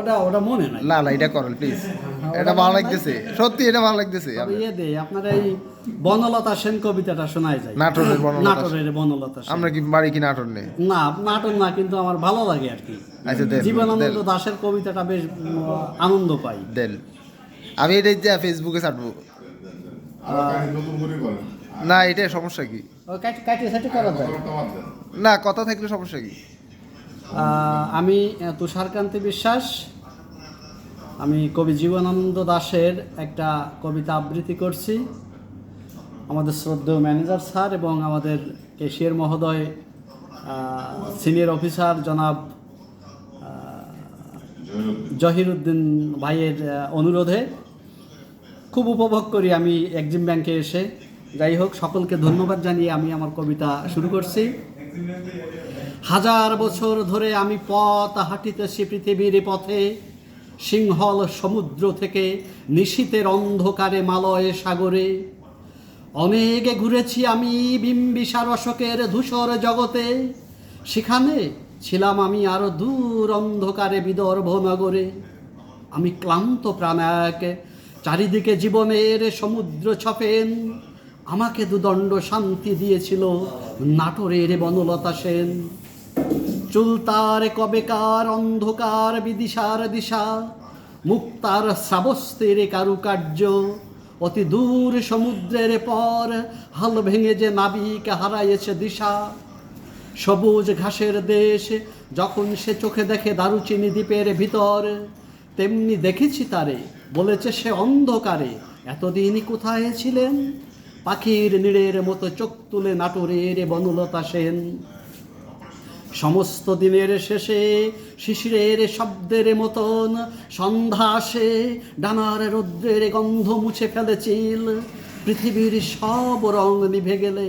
ওটা ওটা মনে নাই। না না এটা করেন প্লিজ এটা ভালো লাগতেছে। সত্যি এটা ভালো লাগতেছে। ইয়ে দে আপনার এই বনলতা সেন কবিতাটা শোনাই যায় নাটোরের বনলতা নাটোরের বনলতা সেন। আমরা কি বাড়ি কি নাটক নেই? না নাটক না কিন্তু আমার ভালো লাগে আর কি। আচ্ছা দেন জীবনানন্দ দাশের কবিতাটা বেশ আনন্দ পাই। দেন। আমি এটা যে ফেসবুকে ছাড়বো। নতুন না এটা সমস্যা কি। না কথা থাকলে সমস্যা কি? আমি তুষারকান্তি বিশ্বাস। আমি কবি জীবনানন্দ দাশের একটা কবিতা আবৃত্তি করছি। আমাদের শ্রদ্ধেয় ম্যানেজার স্যার এবং আমাদের কেশিয়ার মহোদয় সিনিয়র অফিসার জনাব জহিরুদ্দিন ভাইয়ের অনুরোধে খুব উপভোগ করি আমি এক্সিম ব্যাংকে এসে। যাই হোক, সকলকে ধন্যবাদ জানিয়ে আমি আমার কবিতা শুরু করছি। হাজার বছর ধরে আমি পথ হাঁটিতেছি পৃথিবীর পথে। সিংহল সমুদ্র থেকে নিশীতের অন্ধকারে মালয় সাগরে। অনেকে ঘুরেছি আমি বিম্বিসার অশোকের ধূসর জগতে। সেখানে ছিলাম আমি আরও দূর অন্ধকারে বিদর্ভ নগরে। আমি ক্লান্ত প্রাণ এক, চারিদিকে জীবনের সমুদ্র ছপেন। আমাকে দুদণ্ড শান্তি দিয়েছিল নাটোরের বনলতা সেন। চুলতার কবেকার, অন্ধকার, বিদিশার দিশা। মুক্তার শ্রাবস্তের কারুকার্য, অতি দূর সমুদ্রের পর হাল ভেঙে যে নাবিক হারাইয়েছে দিশা। সবুজ ঘাসের দেশ, যখন সে চোখে দেখে দারুচিনি দ্বীপের ভিতর, তেমনি দেখেছি তারে, বলেছে সে অন্ধকারে এতদিনই কোথায় ছিলেন? পাখির নীড়ের মতো চোখ তুলে নাটোরের বনলতা সেন। সমস্ত দিনের শেষে শিশিরের শব্দের মতন সন্ধ্যা আসে, ডানার রৌদ্রের গন্ধ মুছে ফেলেছিল পৃথিবীর সব রং নিভে গেলে